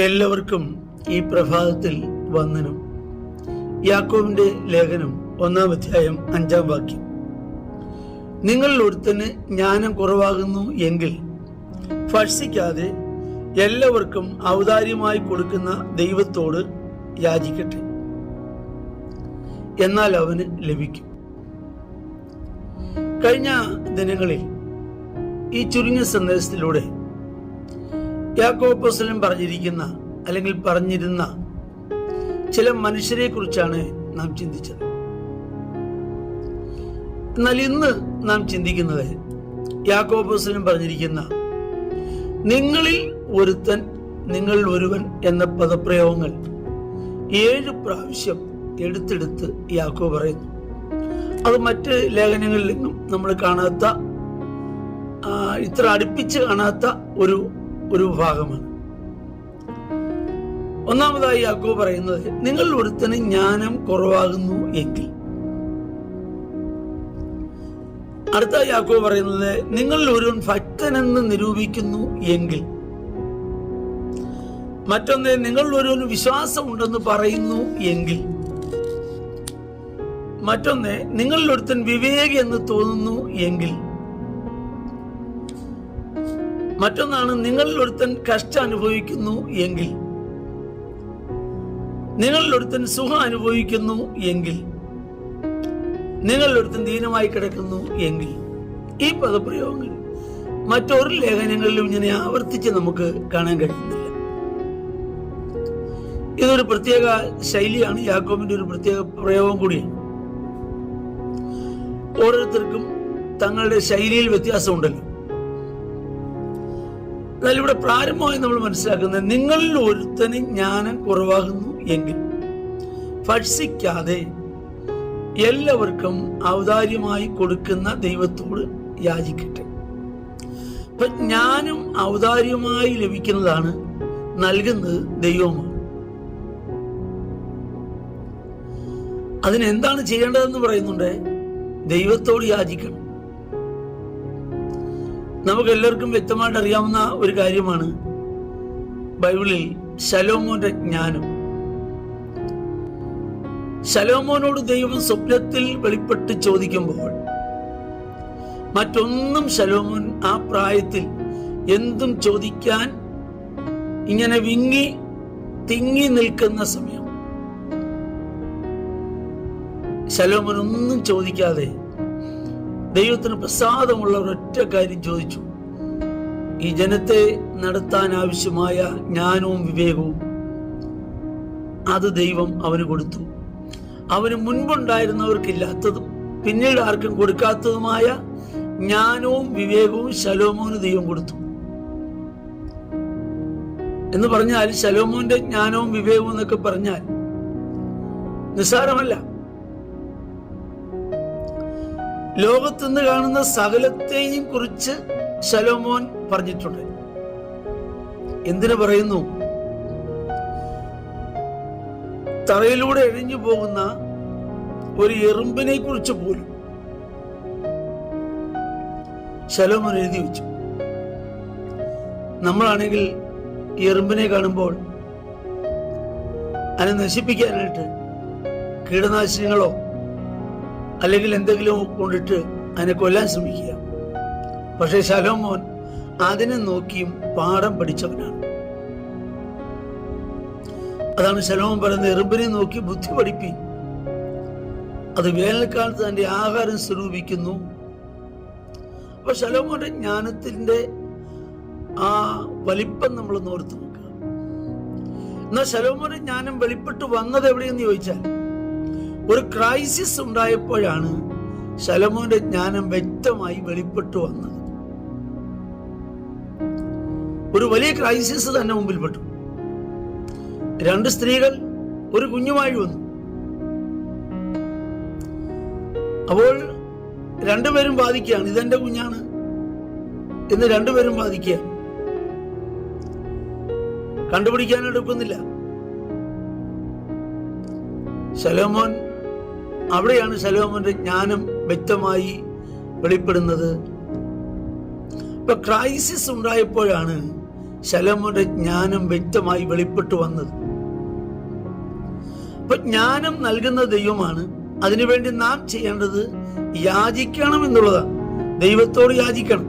എല്ലാവർക്കും ഈ പ്രഭാതത്തിൽ വന്ദനം. യാക്കോവിന്റെ ലേഖനം ഒന്നാം അധ്യായം അഞ്ചാം വാക്യം. നിങ്ങളിൽ ഒരുത്തന് ജ്ഞാനം കുറവാകുന്നു എങ്കിൽ ഭക്ഷിക്കാതെ എല്ലാവർക്കും ഔദാര്യമായി കൊടുക്കുന്ന ദൈവത്തോട് യാചിക്കട്ടെ. എന്നാൽ അവന് ലഭിക്കും. കഴിഞ്ഞ ദിനങ്ങളിൽ ഈ ചുരുങ്ങിയ സന്ദേശത്തിലൂടെ യാക്കോപ്പസ്ലം പറഞ്ഞിരിക്കുന്ന അല്ലെങ്കിൽ പറഞ്ഞിരുന്ന ചില മനുഷ്യരെ കുറിച്ചാണ് നാം ചിന്തിച്ചത്. എന്നാൽ ഇന്ന് നാം ചിന്തിക്കുന്നത് യാക്കോപ്പസ്ലം പറഞ്ഞിരിക്കുന്ന നിങ്ങളിൽ ഒരുത്തൻ നിങ്ങൾ ഒരുവൻ എന്ന പദപ്രയോഗങ്ങൾ ഏഴ് പ്രാവശ്യം എടുത്തെടുത്ത് യാക്കോ പറയുന്നു. അത് മറ്റ് ലേഖനങ്ങളിൽ നിന്നും നമ്മൾ കാണാത്ത ഇത്ര അടുപ്പിച്ച് കാണാത്ത ഒരു ഒരു വിഭാഗമാണ്. ഒന്നാമതായി യാക്കോ പറയുന്നത് നിങ്ങൾ ഒരുത്തന് ജ്ഞാനം കുറവാകുന്നു എങ്കിൽ. അടുത്ത യാക്കോ പറയുന്നത് നിങ്ങൾ ഒരു ഭക്തനെന്ന് നിരൂപിക്കുന്നു എങ്കിൽ. മറ്റൊന്ന് നിങ്ങൾ ഒരു വിശ്വാസം ഉണ്ടെന്ന് പറയുന്നു എങ്കിൽ. മറ്റൊന്ന് നിങ്ങളിൽ ഒരുത്തൻ വിവേകി എന്ന് തോന്നുന്നു എങ്കിൽ. മറ്റൊന്നാണ് നിങ്ങളിൽ ഒരുത്തൻ കഷ്ടം അനുഭവിക്കുന്നു എങ്കിൽ. നിങ്ങളിൽ ഒരുത്തൻ സുഖം അനുഭവിക്കുന്നു എങ്കിൽ. നിങ്ങളിൽ ഒരുത്തൻ ദീനമായി കിടക്കുന്നു എങ്കിൽ. ഈ പദപ്രയോഗങ്ങൾ മറ്റൊരു ലേഖനങ്ങളിലും ഇങ്ങനെ ആവർത്തിച്ച് നമുക്ക് കാണാൻ കഴിയുന്നില്ല. ഇതൊരു പ്രത്യേക ശൈലിയാണ് യാക്കോബിന്റെ ഒരു പ്രത്യേക പ്രയോഗം കൂടിയാണ്. ഓരോരുത്തർക്കും തങ്ങളുടെ ശൈലിയിൽ വ്യത്യാസമുണ്ടല്ലോ. എന്നാൽ ഇവിടെ പ്രാരംഭമായി നമ്മൾ മനസ്സിലാക്കുന്നത് നിങ്ങളിൽ ഒരുത്തന് ജ്ഞാനം കുറവാകുന്നു എങ്കിൽ. ഭക്ഷിക്കാതെ എല്ലാവർക്കും ഔദാര്യമായി കൊടുക്കുന്ന ദൈവത്തോട് യാചിക്കട്ടെ. അപ്പൊ ജ്ഞാനം ഔദാര്യമായി ലഭിക്കുന്നതാണ് നൽകുന്നത് ദൈവമാണ്. അതിനെന്താണ് ചെയ്യേണ്ടതെന്ന് പറയുന്നുണ്ട്? ദൈവത്തോട് യാചിക്കണം. നമുക്ക് എല്ലാവർക്കും വ്യക്തമായിട്ട് അറിയാവുന്ന ഒരു കാര്യമാണ്. ബൈബിളിൽ ശലോമോന്റെ ജ്ഞാനം. ശലോമോനോട് ദൈവം സ്വപ്നത്തിൽ വെളിപ്പെട്ട് ചോദിക്കുമ്പോൾ മറ്റൊന്നും ശലോമോൻ ആ പ്രായത്തിൽ എന്തും ചോദിക്കാൻ ഇങ്ങനെ വിങ്ങി തിങ്ങി നിൽക്കുന്ന സമയം. ശലോമോൻ ഒന്നും ചോദിക്കാതെ ദൈവത്തിന് പ്രസാദമുള്ള ഒരൊറ്റ കാര്യം ചോദിച്ചു. ഈ ജനത്തെ നടത്താൻ ആവശ്യമായ ജ്ഞാനവും വിവേകവും അത് ദൈവം അവന് കൊടുത്തു. അവന് മുൻപുണ്ടായിരുന്നവർക്കില്ലാത്തതും പിന്നീട് ആർക്കും കൊടുക്കാത്തതുമായ ജ്ഞാനവും വിവേകവും ശലോമോന് ദൈവം കൊടുത്തു. എന്ന് പറഞ്ഞാൽ ശലോമോന്റെ ജ്ഞാനവും വിവേകവും എന്നൊക്കെ പറഞ്ഞാൽ നിസ്സാരമല്ല. ലോകത്തുനിന്ന് കാണുന്ന സകലത്തെയും കുറിച്ച് ശലോമോൻ പറഞ്ഞിട്ടുണ്ട്. എന്തിനു പറയുന്നു? തറയിലൂടെ എഴിഞ്ഞു പോകുന്ന ഒരു എറുമ്പിനെ കുറിച്ച് പോലും ശലോമോൻ എഴുതി വെച്ചു. നമ്മളാണെങ്കിൽ ഈ എറുമ്പിനെ കാണുമ്പോൾ അതിനെ നശിപ്പിക്കാനായിട്ട് കീടനാശിനികളോ അല്ലെങ്കിൽ എന്തെങ്കിലും കൊണ്ടിട്ട് അതിനെ കൊല്ലാൻ ശ്രമിക്കുക. പക്ഷെ ശലോമോൻ അതിനെ നോക്കിയും പാഠം പഠിച്ചവനാണ്. അതാണ് ശലോമോൻ പറയുന്നത് എറുമ്പിനെ നോക്കി ബുദ്ധി പഠിപ്പി. അത് വേനൽക്കാലത്ത് തന്റെ ആഹാരം സ്വരൂപിക്കുന്നു. അപ്പൊ ശലോമോന്റെ ജ്ഞാനത്തിന്റെ ആ വലിപ്പം നമ്മൾ നോർത്ത് നോക്കുക. എന്നാൽ ശലോമോന്റെ ജ്ഞാനം വെളിപ്പെട്ട് വന്നത് എവിടെയെന്ന് ചോദിച്ചാൽ ഒരു ക്രൈസിസ് ഉണ്ടായപ്പോഴാണ് ശലമോന്റെ ജ്ഞാനം വ്യക്തമായി വെളിപ്പെട്ടു വന്നത്. ഒരു വലിയ ക്രൈസിസ് തന്നെ മുമ്പിൽപ്പെട്ടു രണ്ട് സ്ത്രീകൾ ഒരു കുഞ്ഞുമായി വന്നു. അപ്പോൾ രണ്ടുപേരും ബാധിക്കുകയാണ് ഇതെന്റെ കുഞ്ഞാണ് എന്ന് രണ്ടുപേരും ബാധിക്കുകയാണ് കണ്ടുപിടിക്കാൻ എടുക്കുന്നില്ല. ശലോമോൻ അവിടെയാണ് ശലോമോന്റെ ജ്ഞാനം വ്യക്തമായി വെളിപ്പെടുന്നത്. ഇപ്പൊ ക്രൈസിസ് ഉണ്ടായപ്പോഴാണ് ശലോമോന്റെ ജ്ഞാനം വ്യക്തമായി വെളിപ്പെട്ടു വന്നത്. അപ്പൊ ജ്ഞാനം നൽകുന്ന ദൈവമാണ്. അതിനുവേണ്ടി നാം ചെയ്യേണ്ടത് യാചിക്കണം എന്നുള്ളതാണ് ദൈവത്തോട് യാചിക്കണം.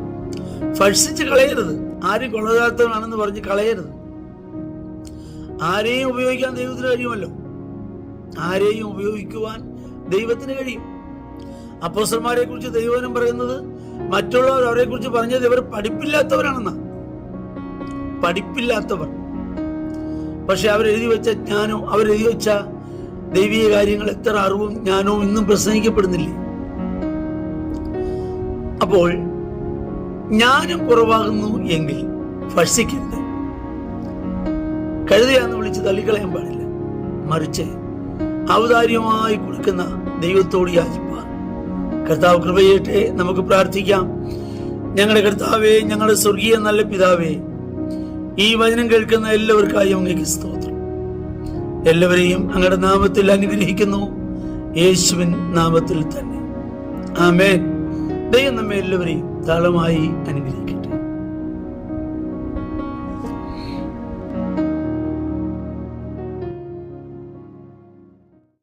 ഭക്ഷിച്ച് കളയരുത്. ആരും കൊള്ളരാത്തവനാണെന്ന് പറഞ്ഞ് കളയരുത്. ആരെയും ഉപയോഗിക്കാൻ ദൈവത്തിന് കഴിയുമല്ലോ. ആരെയും ഉപയോഗിക്കുവാൻ ദൈവത്തിന് കഴിയും. അപ്പോസ്റ്റർമാരെ കുറിച്ച് ദൈവനം പറയുന്നത് മറ്റുള്ളവർ അവരെ കുറിച്ച് പറഞ്ഞത് ഇവർ പഠിപ്പില്ലാത്തവരാണെന്ന. പഠിപ്പില്ലാത്തവർ. പക്ഷെ അവരെഴുതി വെച്ച ജ്ഞാനം അവരെഴുതി വെച്ച ദൈവീയ കാര്യങ്ങൾ എത്ര അറിവും ജ്ഞാനവും ഇന്നും പ്രസംഗിക്കപ്പെടുന്നില്ലേ? അപ്പോൾ ജ്ഞാനം കുറവാകുന്നു എങ്കിൽ ഭക്ഷിക്കരുത്. കഴുതയാന്ന് വിളിച്ച് തള്ളിക്കളയാൻ പാടില്ല. മറിച്ച് ഔദാര്യമായി കൊടുക്കുന്ന ദൈവത്തോട് യാചിപ്പാൻ. കർത്താവ് കൃപയേട്ടെ നമുക്ക് പ്രാർത്ഥിക്കാം. ഞങ്ങളുടെ കർത്താവെ ഞങ്ങളുടെ സ്വർഗീയ നല്ല പിതാവേ ഈ വചനം കേൾക്കുന്ന എല്ലാവർക്കായി അങ്ങേക്ക് സ്തോത്രം. എല്ലാവരെയും അങ്ങയുടെ നാമത്തിൽ അനുഗ്രഹിക്കുന്നു. യേശുവിൻ നാമത്തിൽ തന്നെ. ആമേൻ. ദൈവം നമ്മെ എല്ലാവരെയും താളമായി അനുഗ്രഹിക്കട്ടെ.